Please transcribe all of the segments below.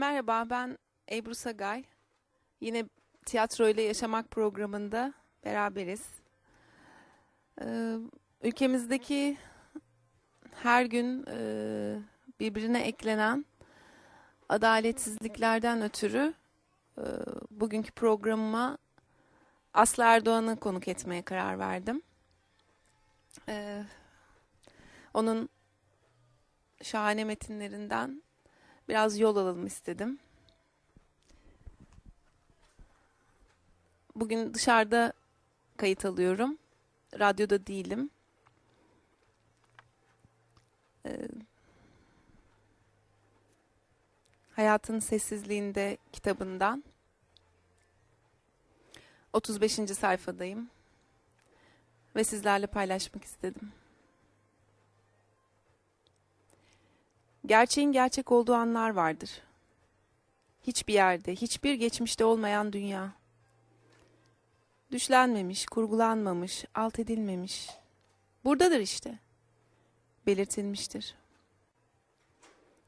Merhaba, ben Ebru Sagay. Yine Tiyatro ile Yaşamak programında beraberiz. Ee, ülkemizdeki her gün e, birbirine eklenen adaletsizliklerden ötürü e, bugünkü programıma Aslı Erdoğan'ı konuk etmeye karar verdim. Ee, onun şahane metinlerinden biraz yol alalım istedim. Bugün dışarıda kayıt alıyorum. Radyoda değilim. Ee, Hayatın Sessizliğinde kitabından 35. sayfadayım ve sizlerle paylaşmak istedim. Gerçeğin gerçek olduğu anlar vardır. Hiçbir yerde, hiçbir geçmişte olmayan dünya. Düşlenmemiş, kurgulanmamış, alt edilmemiş. Buradadır işte. Belirtilmiştir.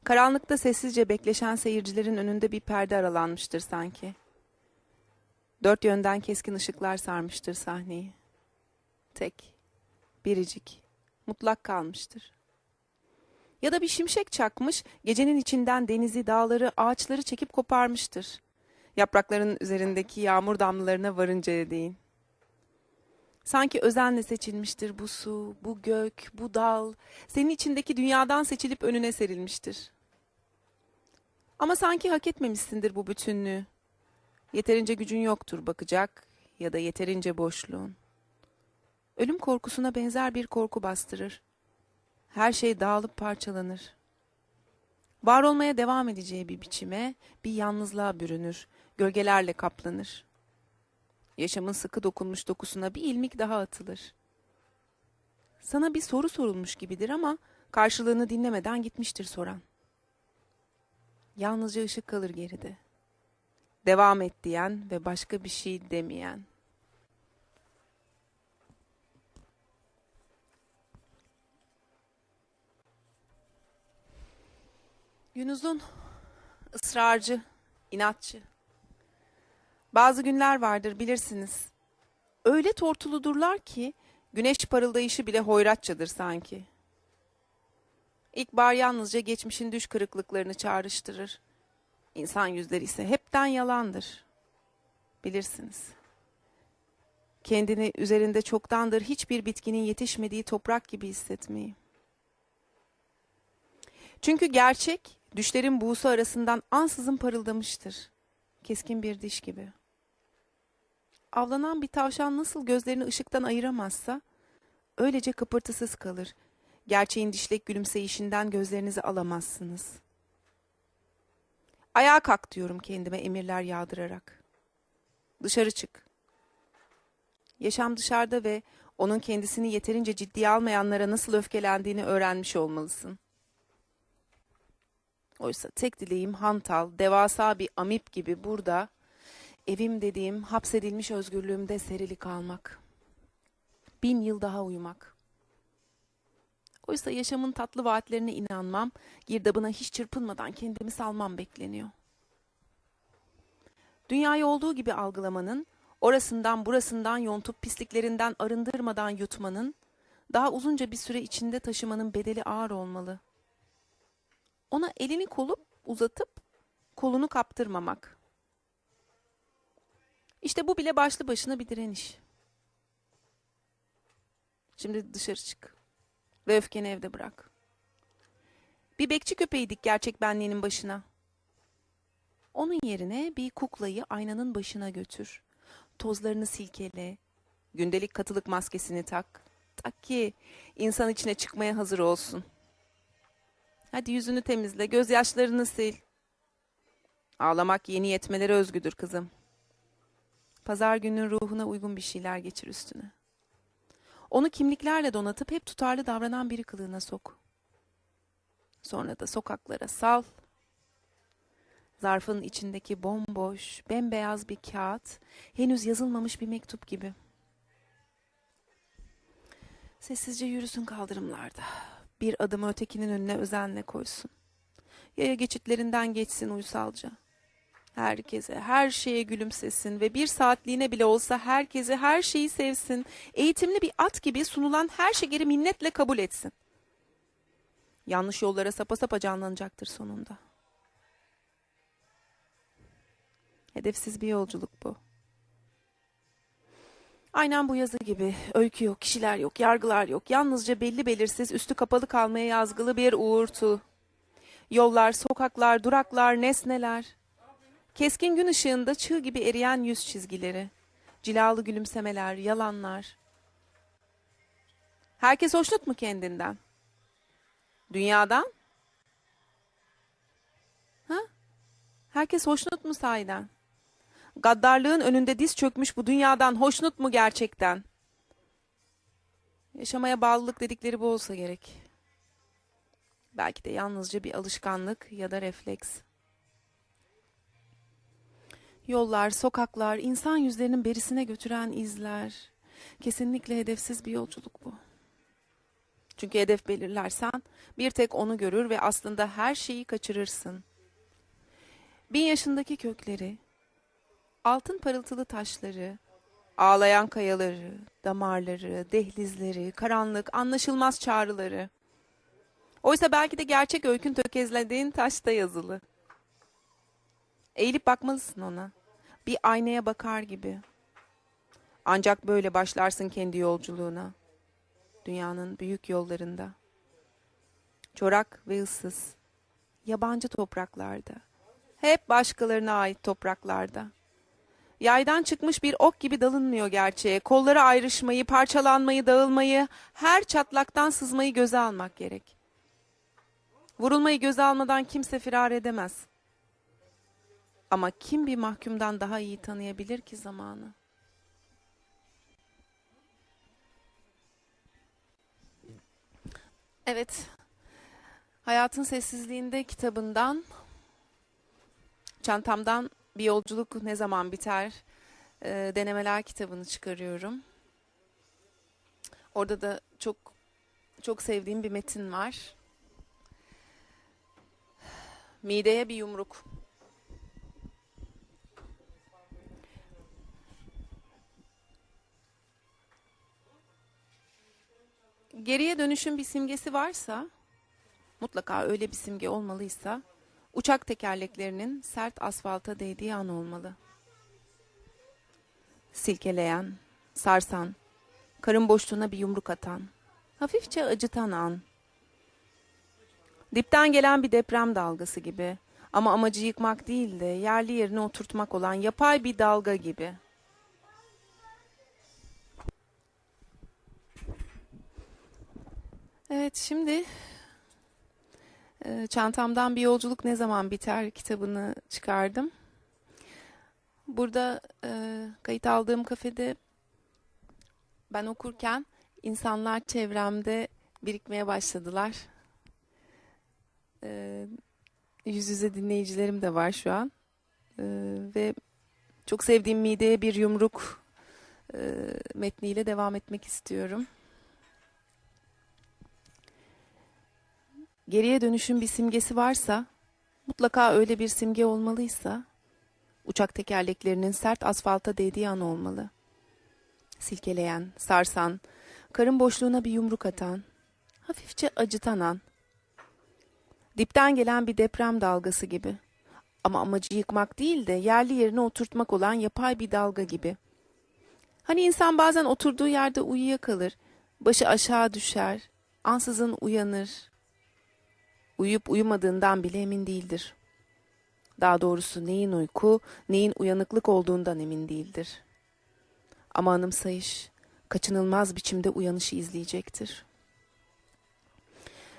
Karanlıkta sessizce bekleşen seyircilerin önünde bir perde aralanmıştır sanki. Dört yönden keskin ışıklar sarmıştır sahneyi. Tek, biricik, mutlak kalmıştır. Ya da bir şimşek çakmış, gecenin içinden denizi, dağları, ağaçları çekip koparmıştır. Yaprakların üzerindeki yağmur damlalarına varıncaya değin. Sanki özenle seçilmiştir bu su, bu gök, bu dal, senin içindeki dünyadan seçilip önüne serilmiştir. Ama sanki hak etmemişsindir bu bütünlüğü. Yeterince gücün yoktur bakacak ya da yeterince boşluğun. Ölüm korkusuna benzer bir korku bastırır. Her şey dağılıp parçalanır. Var olmaya devam edeceği bir biçime, bir yalnızlığa bürünür, gölgelerle kaplanır. Yaşamın sıkı dokunmuş dokusuna bir ilmik daha atılır. Sana bir soru sorulmuş gibidir ama karşılığını dinlemeden gitmiştir soran. Yalnızca ışık kalır geride. Devam et diyen ve başka bir şey demeyen. Günüzün ısrarcı, inatçı. Bazı günler vardır bilirsiniz. Öyle tortuludurlar ki güneş parıldayışı bile hoyratçadır sanki. İlkbahar yalnızca geçmişin düş kırıklıklarını çağrıştırır. İnsan yüzleri ise hepten yalandır. Bilirsiniz. Kendini üzerinde çoktandır hiçbir bitkinin yetişmediği toprak gibi hissetmeyi. Çünkü gerçek düşlerin buğusu arasından ansızın parıldamıştır. Keskin bir diş gibi. Avlanan bir tavşan nasıl gözlerini ışıktan ayıramazsa öylece kıpırtısız kalır. Gerçeğin dişlek gülümseyişinden gözlerinizi alamazsınız. Ayağa kalk diyorum kendime emirler yağdırarak. Dışarı çık. Yaşam dışarıda ve onun kendisini yeterince ciddiye almayanlara nasıl öfkelendiğini öğrenmiş olmalısın. Oysa tek dileğim hantal, devasa bir amip gibi burada, evim dediğim hapsedilmiş özgürlüğümde serili kalmak. Bin yıl daha uyumak. Oysa yaşamın tatlı vaatlerine inanmam, girdabına hiç çırpınmadan kendimi salmam bekleniyor. Dünyayı olduğu gibi algılamanın, orasından burasından yontup pisliklerinden arındırmadan yutmanın, daha uzunca bir süre içinde taşımanın bedeli ağır olmalı.'' Ona elini kolup uzatıp kolunu kaptırmamak. İşte bu bile başlı başına bir direniş. Şimdi dışarı çık ve öfkeni evde bırak. Bir bekçi köpeği dik gerçek benliğinin başına. Onun yerine bir kuklayı aynanın başına götür. Tozlarını silkele. Gündelik katılık maskesini tak. Tak ki insan içine çıkmaya hazır olsun. Hadi yüzünü temizle, gözyaşlarını sil. Ağlamak yeni yetmelere özgüdür kızım. Pazar günün ruhuna uygun bir şeyler geçir üstüne. Onu kimliklerle donatıp hep tutarlı davranan biri kılığına sok. Sonra da sokaklara sal. Zarfın içindeki bomboş, bembeyaz bir kağıt, henüz yazılmamış bir mektup gibi. Sessizce yürüsün kaldırımlarda bir adımı ötekinin önüne özenle koysun. Yaya geçitlerinden geçsin uysalca. Herkese, her şeye gülümsesin ve bir saatliğine bile olsa herkese her şeyi sevsin. Eğitimli bir at gibi sunulan her şekeri minnetle kabul etsin. Yanlış yollara sapa sapa canlanacaktır sonunda. Hedefsiz bir yolculuk bu. Aynen bu yazı gibi. Öykü yok, kişiler yok, yargılar yok. Yalnızca belli belirsiz, üstü kapalı kalmaya yazgılı bir uğurtu. Yollar, sokaklar, duraklar, nesneler. Keskin gün ışığında çığ gibi eriyen yüz çizgileri. Cilalı gülümsemeler, yalanlar. Herkes hoşnut mu kendinden? Dünyadan? Ha? Herkes hoşnut mu sahiden? Gaddarlığın önünde diz çökmüş bu dünyadan hoşnut mu gerçekten? Yaşamaya bağlılık dedikleri bu olsa gerek. Belki de yalnızca bir alışkanlık ya da refleks. Yollar, sokaklar, insan yüzlerinin berisine götüren izler. Kesinlikle hedefsiz bir yolculuk bu. Çünkü hedef belirlersen bir tek onu görür ve aslında her şeyi kaçırırsın. Bin yaşındaki kökleri, altın parıltılı taşları, ağlayan kayaları, damarları, dehlizleri, karanlık, anlaşılmaz çağrıları. Oysa belki de gerçek öykün tökezlediğin taşta yazılı. Eğilip bakmalısın ona. Bir aynaya bakar gibi. Ancak böyle başlarsın kendi yolculuğuna. Dünyanın büyük yollarında. Çorak ve ıssız. Yabancı topraklarda. Hep başkalarına ait topraklarda. Yaydan çıkmış bir ok gibi dalınmıyor gerçeğe. Kolları ayrışmayı, parçalanmayı, dağılmayı, her çatlaktan sızmayı göze almak gerek. Vurulmayı göze almadan kimse firar edemez. Ama kim bir mahkumdan daha iyi tanıyabilir ki zamanı? Evet. Hayatın Sessizliğinde kitabından çantamdan bir yolculuk ne zaman biter e, denemeler kitabını çıkarıyorum. Orada da çok çok sevdiğim bir metin var. Mideye bir yumruk. Geriye dönüşün bir simgesi varsa, mutlaka öyle bir simge olmalıysa, uçak tekerleklerinin sert asfalta değdiği an olmalı. Silkeleyen, sarsan, karın boşluğuna bir yumruk atan, hafifçe acıtan an. Dipten gelen bir deprem dalgası gibi ama amacı yıkmak değil de yerli yerine oturtmak olan yapay bir dalga gibi. Evet şimdi çantamdan bir yolculuk ne zaman biter kitabını çıkardım. Burada e, kayıt aldığım kafede ben okurken insanlar çevremde birikmeye başladılar. E, yüz yüze dinleyicilerim de var şu an. E, ve çok sevdiğim mideye bir yumruk e, metniyle devam etmek istiyorum. Geriye dönüşün bir simgesi varsa, mutlaka öyle bir simge olmalıysa, uçak tekerleklerinin sert asfalta değdiği an olmalı. Silkeleyen, sarsan, karın boşluğuna bir yumruk atan, hafifçe acıtan an. Dipten gelen bir deprem dalgası gibi. Ama amacı yıkmak değil de yerli yerine oturtmak olan yapay bir dalga gibi. Hani insan bazen oturduğu yerde uyuyakalır, başı aşağı düşer, ansızın uyanır, uyuyup uyumadığından bile emin değildir. Daha doğrusu neyin uyku, neyin uyanıklık olduğundan emin değildir. Ama anımsayış, kaçınılmaz biçimde uyanışı izleyecektir.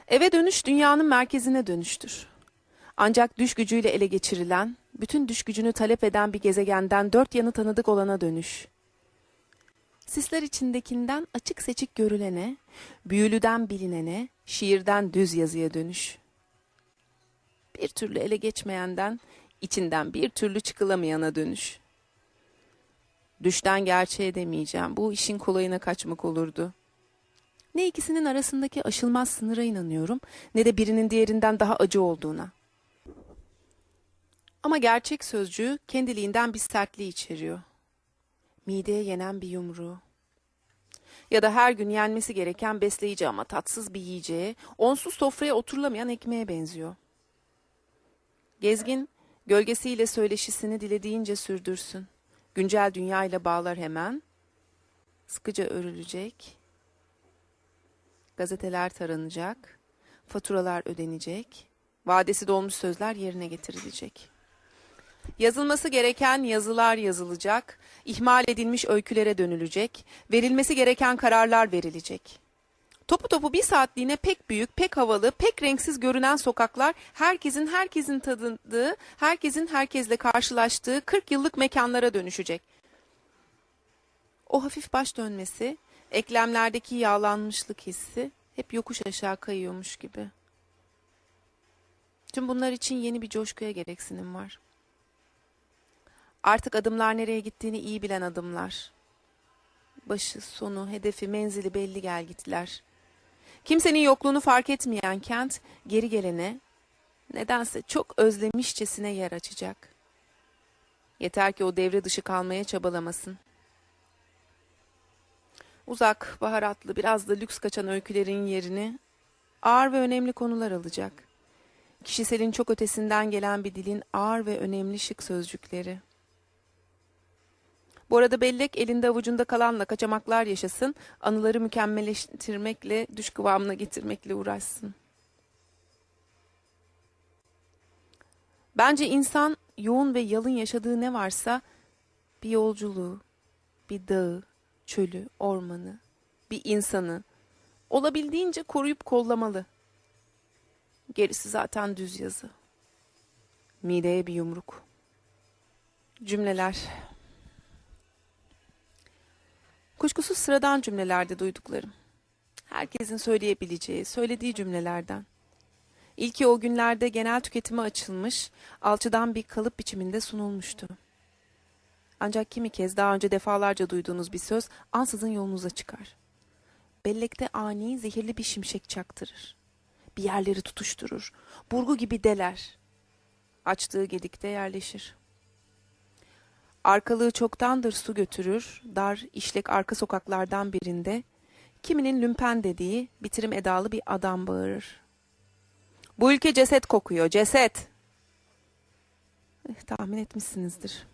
Eve dönüş dünyanın merkezine dönüştür. Ancak düş gücüyle ele geçirilen, bütün düş gücünü talep eden bir gezegenden dört yanı tanıdık olana dönüş. Sisler içindekinden açık seçik görülene, büyülüden bilinene, şiirden düz yazıya dönüş bir türlü ele geçmeyenden, içinden bir türlü çıkılamayana dönüş. Düşten gerçeğe demeyeceğim. Bu işin kolayına kaçmak olurdu. Ne ikisinin arasındaki aşılmaz sınıra inanıyorum, ne de birinin diğerinden daha acı olduğuna. Ama gerçek sözcüğü kendiliğinden bir sertliği içeriyor. Mideye yenen bir yumruğu. Ya da her gün yenmesi gereken besleyici ama tatsız bir yiyeceğe, onsuz sofraya oturulamayan ekmeğe benziyor. Gezgin, gölgesiyle söyleşisini dilediğince sürdürsün. Güncel dünya ile bağlar hemen. Sıkıca örülecek. Gazeteler taranacak. Faturalar ödenecek. Vadesi dolmuş sözler yerine getirilecek. Yazılması gereken yazılar yazılacak, ihmal edilmiş öykülere dönülecek, verilmesi gereken kararlar verilecek. Topu topu bir saatliğine pek büyük, pek havalı, pek renksiz görünen sokaklar herkesin herkesin tadındığı, herkesin herkesle karşılaştığı 40 yıllık mekanlara dönüşecek. O hafif baş dönmesi, eklemlerdeki yağlanmışlık hissi hep yokuş aşağı kayıyormuş gibi. Tüm bunlar için yeni bir coşkuya gereksinim var. Artık adımlar nereye gittiğini iyi bilen adımlar. Başı, sonu, hedefi, menzili belli gel gittiler. Kimsenin yokluğunu fark etmeyen kent geri gelene nedense çok özlemişçesine yer açacak. Yeter ki o devre dışı kalmaya çabalamasın. Uzak, baharatlı, biraz da lüks kaçan öykülerin yerini ağır ve önemli konular alacak. Kişiselin çok ötesinden gelen bir dilin ağır ve önemli şık sözcükleri. Bu arada bellek elinde avucunda kalanla kaçamaklar yaşasın, anıları mükemmelleştirmekle, düş kıvamına getirmekle uğraşsın. Bence insan yoğun ve yalın yaşadığı ne varsa bir yolculuğu, bir dağı, çölü, ormanı, bir insanı olabildiğince koruyup kollamalı. Gerisi zaten düz yazı. Mideye bir yumruk. Cümleler. Kuşkusuz sıradan cümlelerde duyduklarım. Herkesin söyleyebileceği, söylediği cümlelerden. İlki o günlerde genel tüketime açılmış, alçıdan bir kalıp biçiminde sunulmuştu. Ancak kimi kez daha önce defalarca duyduğunuz bir söz ansızın yolunuza çıkar. Bellekte ani, zehirli bir şimşek çaktırır. Bir yerleri tutuşturur. Burgu gibi deler. Açtığı gedikte yerleşir. Arkalığı çoktandır su götürür, dar, işlek arka sokaklardan birinde, kiminin lümpen dediği bitirim edalı bir adam bağırır. Bu ülke ceset kokuyor, ceset. Eh, tahmin etmişsinizdir.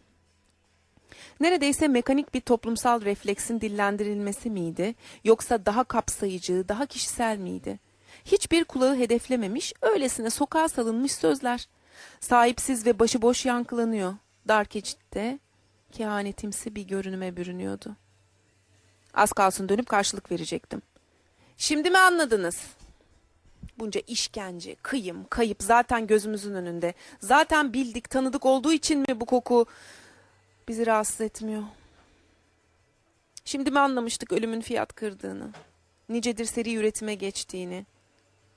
Neredeyse mekanik bir toplumsal refleksin dillendirilmesi miydi, yoksa daha kapsayıcı, daha kişisel miydi? Hiçbir kulağı hedeflememiş, öylesine sokağa salınmış sözler. Sahipsiz ve başıboş yankılanıyor. Dar geçitte kehanetimsi bir görünüme bürünüyordu. Az kalsın dönüp karşılık verecektim. Şimdi mi anladınız? Bunca işkence, kıyım, kayıp zaten gözümüzün önünde. Zaten bildik, tanıdık olduğu için mi bu koku bizi rahatsız etmiyor? Şimdi mi anlamıştık ölümün fiyat kırdığını? Nicedir seri üretime geçtiğini?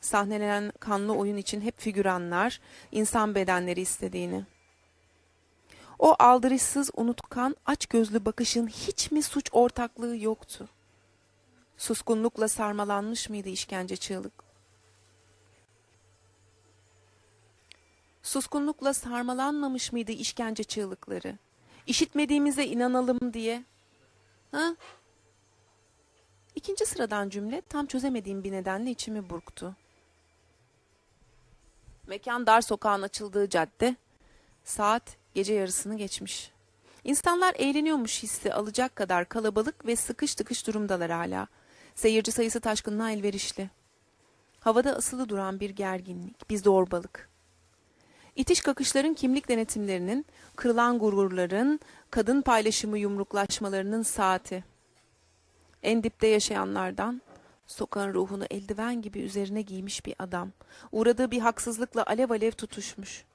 Sahnelenen kanlı oyun için hep figüranlar, insan bedenleri istediğini? O aldırışsız, unutkan, aç gözlü bakışın hiç mi suç ortaklığı yoktu? Suskunlukla sarmalanmış mıydı işkence çığlık? Suskunlukla sarmalanmamış mıydı işkence çığlıkları? İşitmediğimize inanalım diye. Ha? İkinci sıradan cümle tam çözemediğim bir nedenle içimi burktu. Mekan dar sokağın açıldığı cadde. Saat gece yarısını geçmiş. İnsanlar eğleniyormuş hissi alacak kadar kalabalık ve sıkış tıkış durumdalar hala. Seyirci sayısı taşkınlığa elverişli. Havada asılı duran bir gerginlik, bir zorbalık. İtiş kakışların kimlik denetimlerinin, kırılan gururların, kadın paylaşımı yumruklaşmalarının saati. En dipte yaşayanlardan, sokağın ruhunu eldiven gibi üzerine giymiş bir adam, uğradığı bir haksızlıkla alev alev tutuşmuş.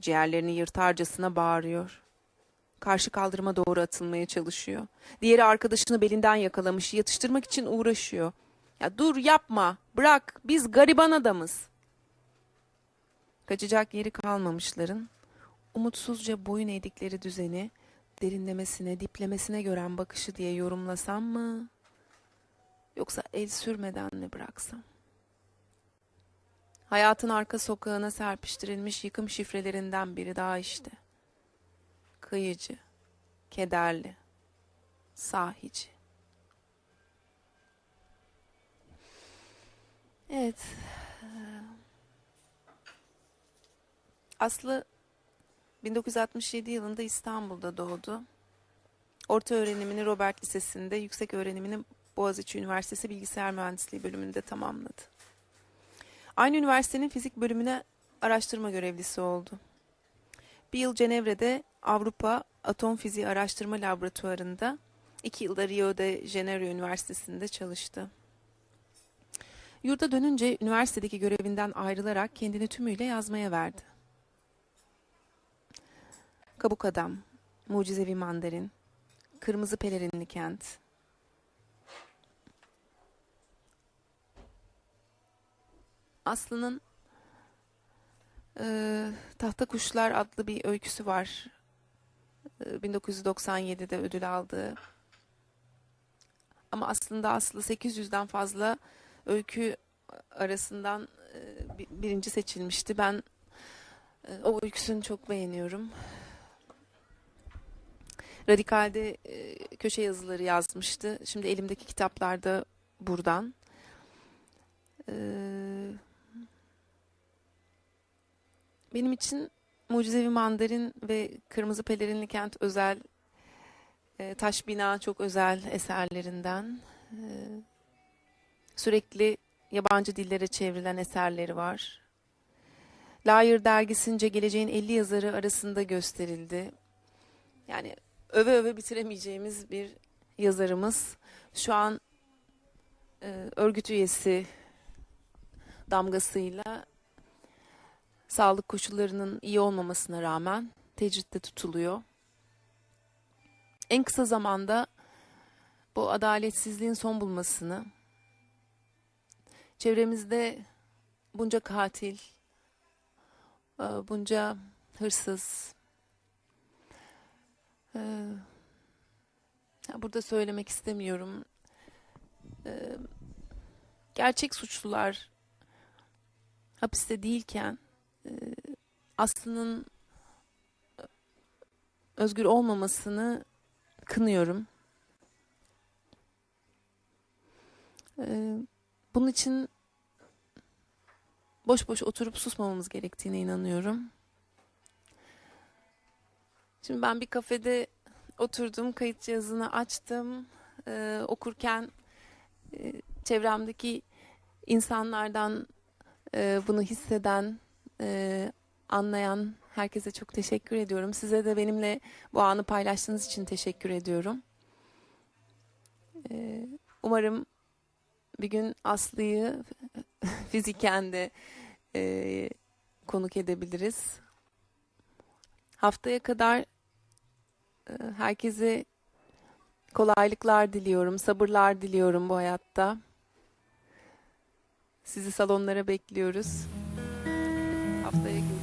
Ciğerlerini yırtarcasına bağırıyor. Karşı kaldırıma doğru atılmaya çalışıyor. Diğeri arkadaşını belinden yakalamış, yatıştırmak için uğraşıyor. Ya dur yapma, bırak, biz gariban adamız. Kaçacak yeri kalmamışların, umutsuzca boyun eğdikleri düzeni, derinlemesine, diplemesine gören bakışı diye yorumlasam mı? Yoksa el sürmeden mi bıraksam? Hayatın arka sokağına serpiştirilmiş yıkım şifrelerinden biri daha işte. Kıyıcı, kederli, sahici. Evet. Aslı 1967 yılında İstanbul'da doğdu. Orta öğrenimini Robert Lisesi'nde, yüksek öğrenimini Boğaziçi Üniversitesi Bilgisayar Mühendisliği bölümünde tamamladı. Aynı üniversitenin fizik bölümüne araştırma görevlisi oldu. Bir yıl Cenevre'de Avrupa Atom Fiziği Araştırma Laboratuvarı'nda, iki yılda Rio de Janeiro Üniversitesi'nde çalıştı. Yurda dönünce üniversitedeki görevinden ayrılarak kendini tümüyle yazmaya verdi. Kabuk Adam, Mucizevi Mandarin, Kırmızı Pelerinli Kent, Aslı'nın eee Tahta Kuşlar adlı bir öyküsü var. Eee, 1997'de ödül aldığı. Ama aslında Aslı 800'den fazla öykü arasından bi- birinci seçilmişti. Ben eee, o öyküsünü çok beğeniyorum. Radikal'de eee, köşe yazıları yazmıştı. Şimdi elimdeki kitaplarda buradan. Eee, benim için Mucizevi Mandarin ve Kırmızı Pelerinli Kent özel, e, Taş Bina çok özel eserlerinden. E, sürekli yabancı dillere çevrilen eserleri var. Layır dergisince geleceğin 50 yazarı arasında gösterildi. Yani öve öve bitiremeyeceğimiz bir yazarımız. Şu an e, örgüt üyesi damgasıyla sağlık koşullarının iyi olmamasına rağmen tecritte tutuluyor. En kısa zamanda bu adaletsizliğin son bulmasını, çevremizde bunca katil, e, bunca hırsız, e, burada söylemek istemiyorum. E, Gerçek suçlular hapiste değilken Aslı'nın özgür olmamasını kınıyorum. E, Bunun için boş boş oturup susmamamız gerektiğine inanıyorum. Şimdi ben bir kafede oturdum, kayıt cihazını açtım. E, okurken e, çevremdeki insanlardan e, bunu hisseden, e, anlayan herkese çok teşekkür ediyorum. Size de benimle bu anı paylaştığınız için teşekkür ediyorum. E, umarım bir gün Aslı'yı fiziken de e, konuk edebiliriz. Haftaya kadar e, herkese kolaylıklar diliyorum, sabırlar diliyorum bu hayatta. Sizi salonlara bekliyoruz. Haftaya görüşürüz.